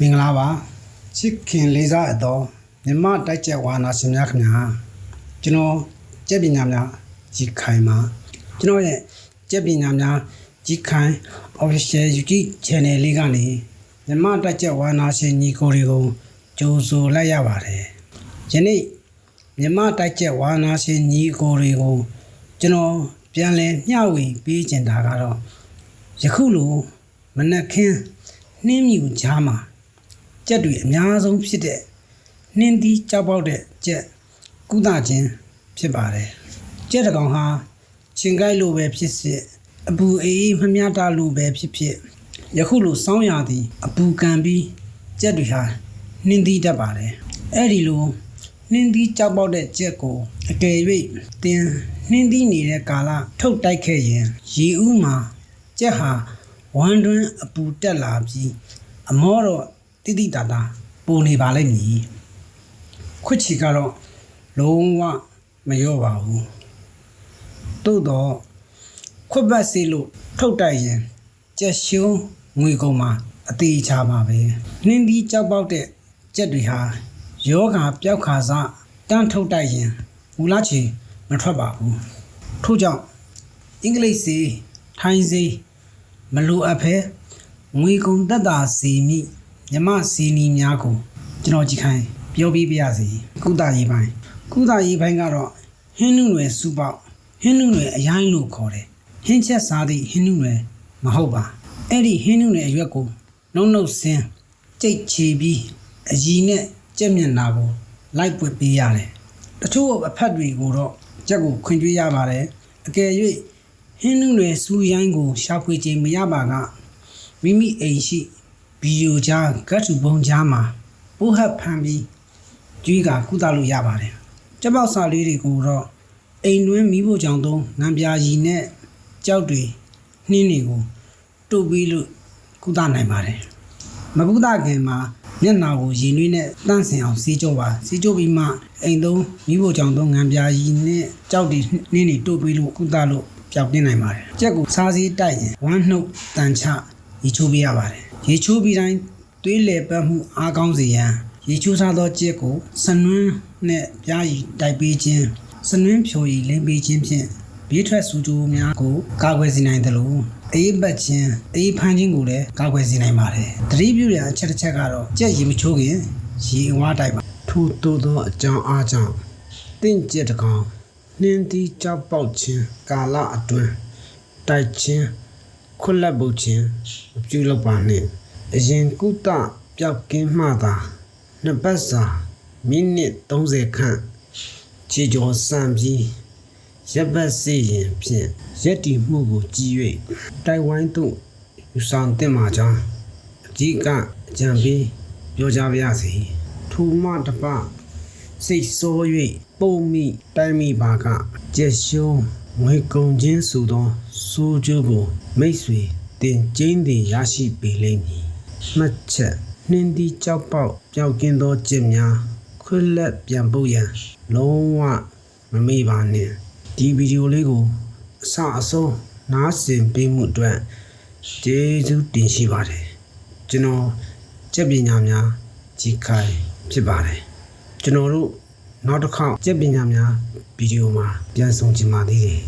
မင်္ဂလာပါချစ်ခင်လေးစားအပ်သောမြမတိုက်ကျက်ဝါနာရှင်များခင်ဗျာကျွန်တော်ကျက်ပညာများကြီးခိုင်ပါကျွန်တော်ရဲ့ကျက်ပညာများကြီးခိုင် official YouTube channel လေးကနေမြမတိုက်ကျက်ဝါနာရှင်ညီကိုတွေကိုကြိုဆိုလိုက်ရပါတယ်ယနေ့ မြမတိုက်ကျက်ဝါနာရှင်ညီကိုတွေကိုကျွန်တော်ပြန်လည်မျှဝေပေးချင်တာကတော့ယခုလိုမနက်ခင်းနှင်းမြူကြားမှာကြက်တွေအများဆုံးဖြစ်တဲ့နှင်းသီးကြောက်ပေါက်တဲ့ကြက်ကုသခြင်းဖြစ်ပါတယ်ကြက်တစ်ကောင်ဟာချင်းကိုက်လိုပဲဖြစ်စစ်အပူအေးမမြတာလိုပဲဖြစ်ဖြစ်ယခုလိုစောင်းရသည်အပူကန်ပြီးကြက်တွေဟာနှင်းသီးတတ်ပါတယ်အဲ့ဒီလို နှင်းသီးကြောက်ပေါက်တဲ့ကြက်ကိုအကယ်၍တင်နှင်းသီးနေတဲ့ကာလထုတ်တိုက်ခဲ့ရင်ရေဦးမှာကြက်ဟာဝမ်းတွင်းအပူတက်လာပြီးအမောတော့တိတိတတာပုံနေပါလိမ့်မည်ခွတ်ချီကတော့လုံးဝမလျော့ပါဘူးသို့တော့ခွတ်ပတ်စီလို့ထုတ်တိုက်ရင်ကြက်ရှုံးငွေကုန်မှာအသေးချပါပဲနှင်းပြီးကြောက်ပေါက်တဲ့ကြက်တွေဟာ ယောဂါပျောက်ခါစတန်းထုတ်တိုက်ရင်မူလာချီမထွက်ပါဘူးထို့ကြောင့်အင်္ဂလိပ်စီထိုင်းစီမလိုအပ်ဖဲငွေကုန်သက်သာစီမိမြမစီနီများကိုကျွန်တော်ကြည့်ခိုင်းပြောပြပါရစေကုသရေးပိုင်းကုသရေးပိုင်းကတော့ဟင်းနုနယ်စူပေါက်ဟင်းနုနယ်အရိုင်းလို့ခေါ်တယ်ဟင်းချက်စားသည့်ဟင်းနုနယ်မဟုတ်ပါအဲ့ဒီဟင်းနုနယ်အရွက်ကိုနှုတ်နှုတ်ဆင်းကြိတ်ချီပြီးအကြီးနဲ့ ကြက်မျက်နာကိုလိုက်ပွက်ပေးရတယ်တချို့အဖက်တွေကိုတော့ကြက်ကိုခွင်ကျွေးရပါတယ်အကယ်၍ဟင်းနုနယ်စူရိုင်းကိုရှာဖွေခြင်းမရပါကမိမိအိမ်ရှိဗီဒီယိုကြားကတ်တူပုံကြားမှာပိုးဟပ်ဖမ်းပြီးကျွေးကကုသလို့ရပါတယ်ကြက်ပေါက်စာလေးတွေကိုတော့အိမ်တွင်းမိဖို့ကြောင့်သုံးငံပြာရည်နဲ့ကြောက်တွေနှင်းတွေကိုတုပ်ပြီးလို့ကုသနိုင်ပါတယ်မကုသခင်မှာ မျက်နှာကိုရင်နှွေးနဲ့တန့်စင်အောင်စီးကြောပါစီးကြောပြီးမှအိမ်သုံးမိဖို့ကြောင့်သုံးငံပြာရည်နဲ့ကြောက်တွေနှင်းတွေတုပ်ပြီးလို့ကုသလို့ပျောက်ကင်းနိုင်ပါတယ်ကြက်ကိုစားစည်းတိုက်ရင်ဝမ်းနှုတ်တန်ချရေချိုးပေးရပါတယ်ရေချိုးပြီးတိုင်းသွေးလေပတ်မှုအားကောင်းစေရန်ရေချိုးစားသောကြက်ကိုစနွန်းနဲ့ပြားရည်တိုက်ပေးခြင်းစနွန်းဖြိုရည်လင်းပေးခြင်းဖြင့် ဘေးထွက်စူကြိုများကိုကာကွယ်စေနိုင်သလိုအေးပတ်ခြင်းအေးဖမ်းခြင်းကိုလည်းကာကွယ်စေနိုင်ပါတယ်။တတိပြုရန်အချက်တစ်ချက်ကတော့ကြက်ရေမချိုးခင်ရေအဝါတိုက်ပါထို့သို့သောအကြောင်းအားကြောင့်တင့်ကြက်တစ်ကောင်နှင်းသီးကြောက်ပေါက်ခြင်းကာလအတွင်းတိုက်ခြင်းခွက်လက်ပုတ်ခြင်းမပြုလုပ်ပါနှင့်အရင်ကုသပျောက်ကင်းမှသာနှစ်ပတ်စာမိနစ်30ခန့်ခြေကျော်ဆန်ပြီး ရပ်ပတ်စေရင်ဖြင့်ရက်တီမှုကိုကြည်၍တိုင်ဝိုင်းသို့ယူဆောင်တင်မှာကြောင်းအကြီးကအကြံပေးပြောကြပါရစေထိုမှတပစိတ်ဆိုး၍ပုံမိတိုင်းမိပါကကျက်ရှုံးငွေကုန်ခြင်းဆိုသောစိုးကျိုးကိုမိတ်ဆွေတင်ကျင်းတင်ရရှိပေလိမ့်မည်မှတ်ချက်နှင်းဒီကြောက်ပေါက်ပျောက်ကင်းသောကျင့်များခွက်လက်ပြန်ပုတ်ရန်လုံးဝမမေ့ပါနှင့် ဒီဗီဒီယိုလေးကိုအစအဆုံးနားဆင်ပေးမှုအတွက်ကျေးဇူးတင်ရှိပါတယ်ကျွန်တော်ကျက်ပညာများကြီးခိုင်ဖြစ်ပါတယ်ကျွန်တော်တို့နောက်တစ်ခေါက်ကျက်ပညာများဗီဒီယိုမှာပြန်ဆောင်ချင်ပါသေးတယ်